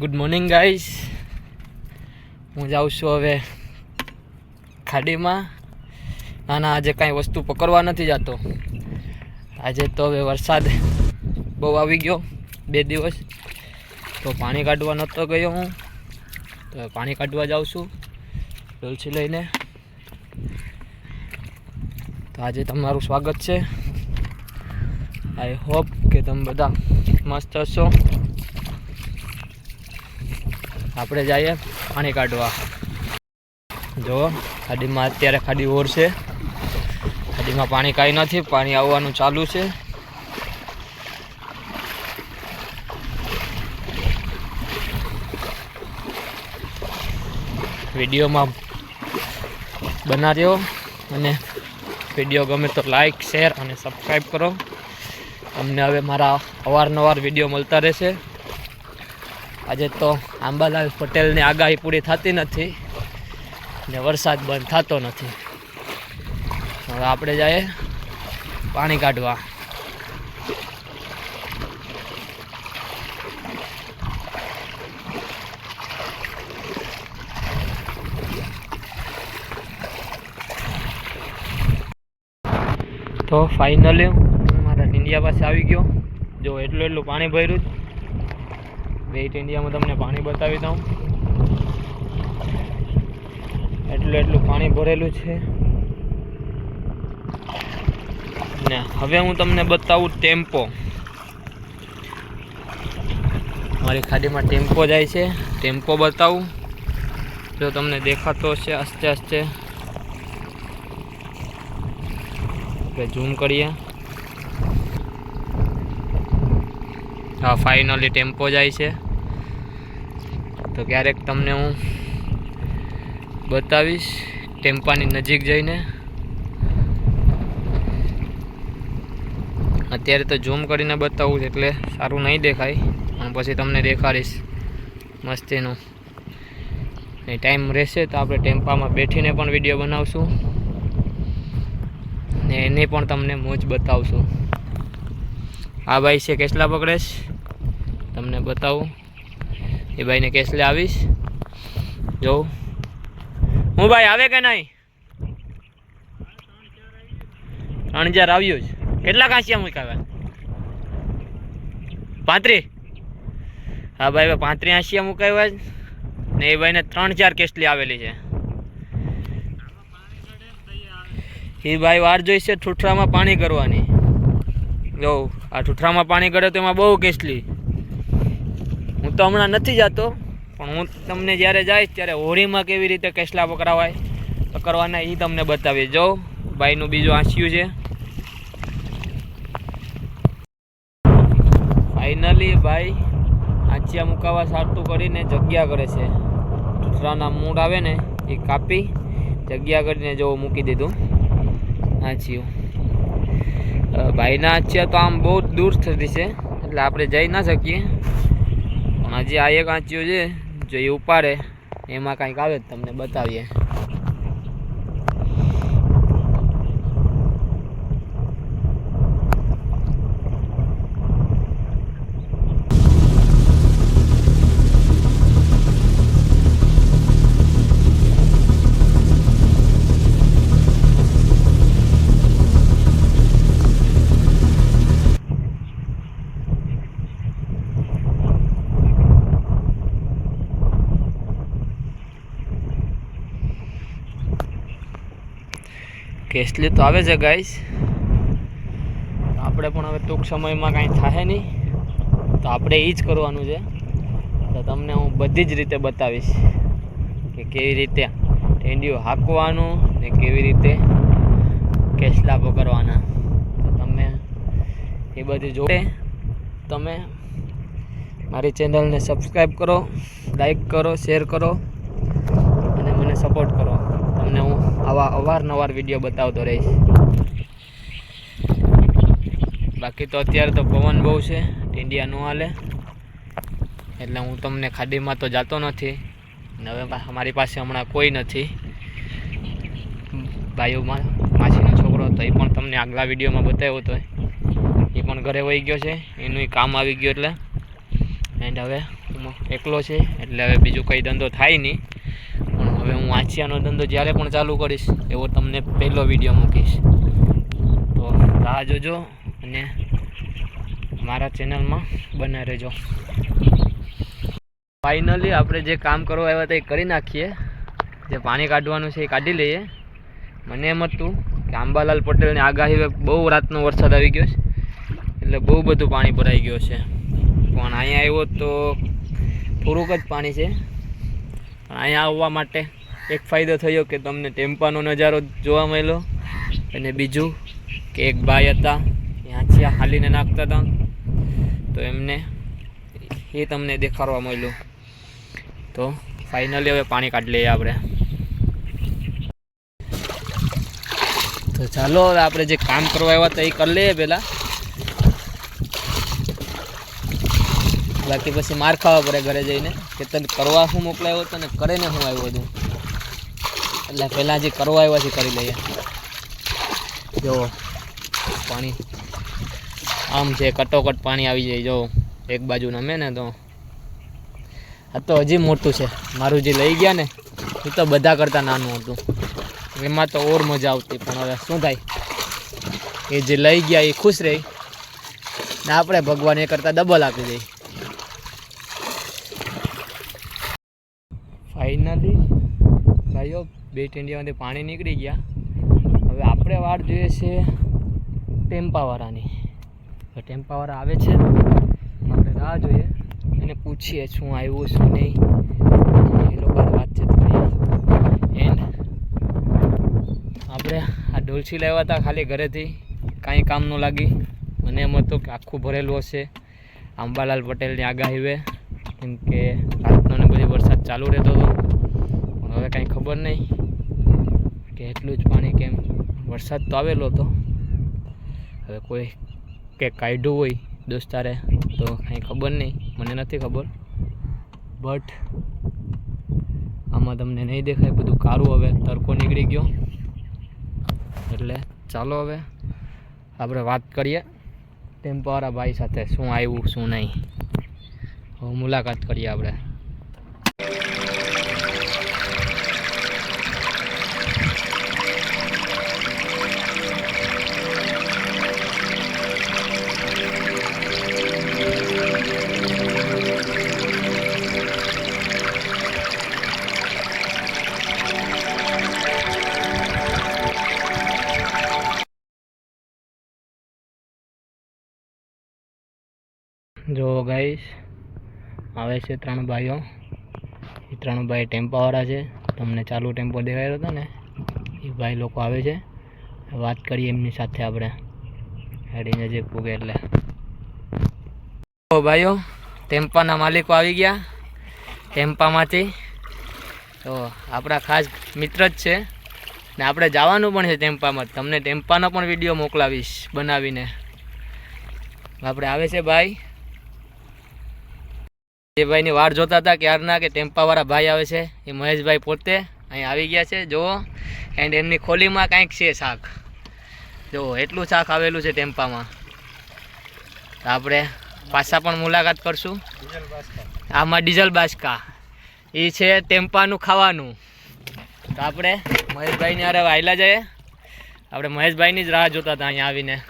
Good morning guys હું જાઉં છું હવે ખાડીમાં. ના ના, આજે કાંઈ વસ્તુ પકડવા નથી જતો. આજે તો હવે વરસાદ બહુ આવી ગયો, બે દિવસ. તો પાણી કાઢવા નહોતો ગયો હું. તો પાણી કાઢવા જાઉં છું ડોલસી લઈને. તો આજે તમારું સ્વાગત છે. આઈ હોપ કે તમે બધા મસ્ત હશો. આપણે જઈએ પાણી કાઢવા. જો, ખાડીમાં અત્યારે ખાડી ઓર છે. ખાડીમાં પાણી કાંઈ નથી, પાણી આવવાનું ચાલુ છે. વિડીયોમાં બનાવ્યો અને વીડિયો ગમે તો લાઈક, શેર અને સબસ્ક્રાઈબ કરો. તમને હવે મારા અવારનવાર વીડિયો મળતા રહેશે. આજે તો આંબાલાલ પટેલની આગાહી પૂરી થતી નથી ને વરસાદ બંધ થતો નથી. હવે આપણે જઈએ પાણી કાઢવા. તો ફાઇનલી હું મારા ઇન્ડિયા પાસે આવી ગયો. જો એટલું એટલું પાણી ભર્યું વેઇટ ઇન્ડિયામાં તમને પાણી બતાવી દઉં. એટલું એટલું પાણી ભરેલું છે. ને હવે હું તમને બતાવું ટેમ્પો. મારી ખાડીમાં ટેમ્પો જાય છે. ટેમ્પો બતાવું. જો તમને દેખાતો હશે આસ્તે આસ્તે. ઝૂમ કરીએ. હા ફાઇનલી ટેમ્પો જાય છે. તો ક્યારેક તમને હું બતાવીશ ટેમ્પાની નજીક જઈને. અત્યારે તો ઝૂમ કરીને બતાવું એટલે સારું નહીં દેખાય. પણ પછી તમને દેખાડીશ મસ્તીનું. એ ટાઈમ રહેશે તો આપણે ટેમ્પામાં બેઠીને પણ વીડિયો બનાવશું. ને એની પણ તમને મોજ બતાવશું. આ ભાઈ છે કેસલા પકડેશ. તમને બતાવું. એ ભાઈને કેસલે આવીશ. જોઉં હું ભાઈ, આવે કે નહીં? ત્રણ હજાર આવ્યું જ. કેટલા કાંસિયા મૂકાવ્યા પાંત્રી હા ભાઈ પાંત્રી આંસિયા મુકાવ્યા જ ને એ ભાઈને ત્રણ ચાર કેસલી આવેલી છે. એ ભાઈ, વાર જોઈશે ઠુઠરામાં પાણી કરવાની. જો, આ ઠુઠરામાં પાણી કરે તો એમાં બહુ કેસલી હું તો હમણાં નથી જતો, પણ હું તમને જ્યારે જઈશ ત્યારે હોળીમાં કેવી રીતે કેસલા પકડાવાય પકડવાના એ તમને બતાવી જો, ભાઈનું બીજું આંસ્યું છે. ફાઇનલી ભાઈ, આંચિયા મુકાવા સારતું કરીને જગ્યા કરે છે. ઠુઠરાના મૂળ આવે ને, એ કાપી જગ્યા કરીને જો મૂકી દીધું. આંચિયું. ભાઈના આંચિયા તો આમ બહુ દૂર થતી છે, એટલે આપણે જઈ ના શકીએ. પણ હજી આ એક આંચ્યું છે જો એ ઉપાડે એમાં કાંઈક આવે તમને બતાવીએ. કેસલી તો આવે છે ગાઈસ આપણે પણ હવે ટૂંક સમયમાં કાંઈ થાય નહીં. તો આપણે એ જ કરવાનું છે. તો તમને હું બધી જ રીતે બતાવીશ કે કેવી રીતે ટેંડિયું હાંકવાનું ને કેવી રીતે કેસલા પકડવાના. તો તમે એ બધી જોડે તમે મારી ચેનલને સબસ્ક્રાઈબ કરો લાઈક કરો શેર કરો અને મને સપોર્ટ કરો. તમને હું આવા અવારનવાર વીડિયો બતાવતો રહીશ. બાકી તો અત્યારે તો પવન બહુ છે ટીંડિયા ન હાલે. એટલે હું તમને ખાડીમાં તો જાતો નથી. હવે અમારી મારી પાસે હમણાં કોઈ નથી. ભાઈઓમાં માસીનો છોકરો હતો, એ પણ તમને આગલા વિડીયોમાં બતાવ્યો હતો એ પણ ઘરે વહી ગયો છે, એનું કામ આવી ગયું એટલે. એન્ડ હવે એકલો છે, એટલે હવે બીજું કંઈ ધંધો થાય નહીં. પણ હવે હું આંચિયાનો ધંધો જ્યારે પણ ચાલુ કરીશ, એવો તમને પહેલો વીડિયો મૂકીશ. તો રાહ જોજો અને મારા ચેનલમાં બના રહેજો. ફાઇનલી આપણે જે કામ કરવા આવ્યા હતા એ કરી નાખીએ. જે પાણી કાઢવાનું છે એ કાઢી લઈએ. મને એમ હતું કે આંબાલાલ પટેલની આગાહી બહુ રાતનો વરસાદ આવી ગયો છે, એટલે બહુ બધું પાણી ભરાઈ ગયો છે. પણ અહીંયા આવ્યો તો થોડુંક જ પાણી છે. પણ અહીંયા આવવા માટે એક ફાયદો થયો કે તમને ટેમ્પાનો નજારો જોવા મળ્યો અને બીજું કે એક ભાઈ હતા ત્યાંથી હાલીને નાખતા હતા. તો એમને એ તમને દેખાડવા મળ્યું. તો ફાઇનલી હવે પાણી કાઢી લઈએ આપણે. તો ચાલો, હવે આપણે જે કામ કરવા આવ્યા હતા એ કરી લઈએ પહેલાં. બાકી પછી માર ખાવા પડે ઘરે જઈને. કે તને કરવા શું મોકલાયો હતો ને, કરે ને હું આવ્યો હતું એટલે પહેલાં જે કરવા આવ્યા છે કરી લઈએ. જો, પાણી. આમ છે, કટોકટ પાણી આવી જાય. જો, એક બાજુ નમે ને તો. આ તો હજી મોટું છે. મારું જે લઈ ગયા ને, એ તો બધા કરતાં નાનું હતું. એમાં તો ઓર મજા આવતી, પણ હવે શું થાય? એ જે લઈ ગયા, એ ખુશ રહી. ને આપણે ભગવાન એ કરતાં ડબલ આપી દઈ ફાઇનલી ભાઈઓ બે ટેન્ડિયામાંથી પાણી નીકળી ગયા. હવે આપણે વાટ જોઈએ છે ટેમ્પાવાળાની. ટેમ્પાવાળા આવે છે. આપણે રાહ જોઈએ એને પૂછીએ શું આવ્યું શું નહીં. એ લોકો વાતચીત કરીએ એન્ડ આપણે આ ડોલસી લાવ્યા હતા ખાલી ઘરેથી. કાંઈ કામ ન લાગી. મને એમ હતું કે આખું ભરેલું હશે. અંબાલાલ પટેલની આગાહી વે. કેમ કે રાતનો ને બધી વરસાદ ચાલુ રહેતો હતો. પણ હવે કાંઈ ખબર નહીં. કે એટલું જ પાણી કેમ? વરસાદ તો આવેલો હતો. હવે કોઈ કે કાઢ્યું હોય દોસ્તારે તો કાંઈ ખબર નહીં. મને નથી ખબર. બટ આમાં તમને નહીં દેખાય. બધું કારું હવે. તડકો નીકળી ગયો. એટલે ચાલો હવે આપણે વાત કરીએ ટેમ્પોવાળા ભાઈ સાથે શું આવ્યું, શું નહીં. હવે મુલાકાત કરીએ આપણે. જો ગાઈસ આવે છે ત્રણ ભાઈઓ. એ ત્રણ ભાઈ ટેમ્પાવાળા છે. તમને ચાલુ ટેમ્પો દેખાયો હતો ને, એ ભાઈ લોકો આવે છે. વાત કરીએ એમની સાથે આપણે. હેડીને નજીક પૂગે એટલે. ભાઈઓ, ટેમ્પાના માલિકો આવી ગયા ટેમ્પામાંથી. તો આપણા ખાસ મિત્ર જ છે. ને આપણે જવાનું પણ છે ટેમ્પામાં તમને ટેમ્પાનો પણ વીડિયો મોકલાવીશ બનાવીને. આપણે આવે છે ભાઈ. જે ભાઈની વાટ જોતા હતા ક્યારના કે ટેમ્પાવાળા ભાઈ આવે છે. એ મહેશભાઈ પોતે અહીં આવી ગયા છે. જુઓ. એન્ડ એમની ખોલીમાં કાંઈક છે શાક. જુઓ, એટલું શાક આવેલું છે ટેમ્પામાં. તો આપણે પાછા પણ મુલાકાત કરશું. આમાં ડીઝલ બાસકા. એ છે ટેમ્પાનું ખાવાનું. તો આપણે મહેશભાઈને અરે વાયલા જઈએ. આપણે મહેશભાઈની જ રાહ જોતા હતા અહીંયા આવીને.